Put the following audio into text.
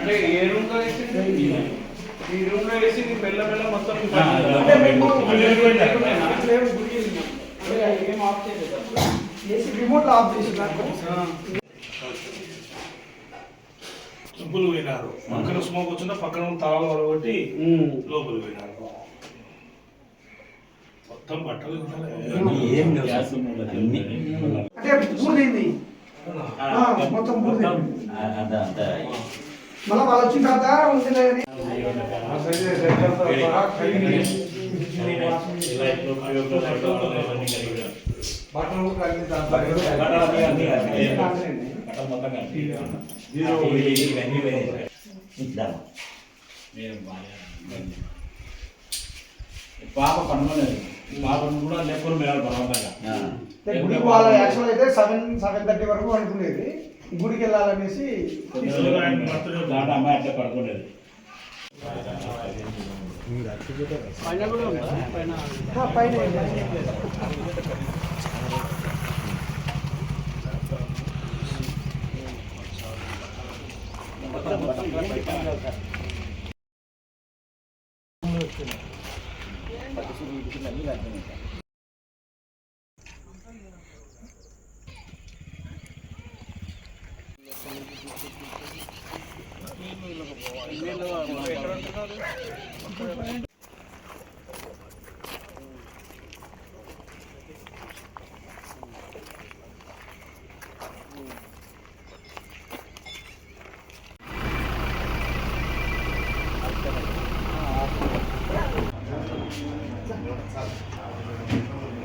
అంటే ఏ రూమ్లో వేసింది? ఈ రూమ్లో వేసి నీ మెల్ల మెల్ల మొత్తం అంటే మేము ఏం ఆఫ్ చేయలేదు. ఏసీ రిమోట్ ఆఫ్ చేసి పోయినారు. పక్కన స్మోక్ వచ్చిందా పక్కన తాళాలు లోపల పోయినారు. మొత్తం బట్టలు అంటే మొత్తం మళ్ళీ వాళ్ళు వచ్చిన తర్వాత ఉంటుంది అని పాప పనుకోలేదు బాత్రూమ్ కూడా లేకుండా మేము బలవంతంగా. గుడికి వాళ్ళ యాక్చువల్ అయితే సెవెన్ సెవెన్ థర్టీ వరకు అనుకునేది. గుడికి వెళ్ళాలనేసి దాంట్లో అమ్మాయి అట్లా పడుకునేది. పైన కూడా ఉందా? పైన. పైన పట్టుసూరు ఇటుకులు అన్నీ కడుతున్నాయి నీళ్ళు ఎక్కడ चालेल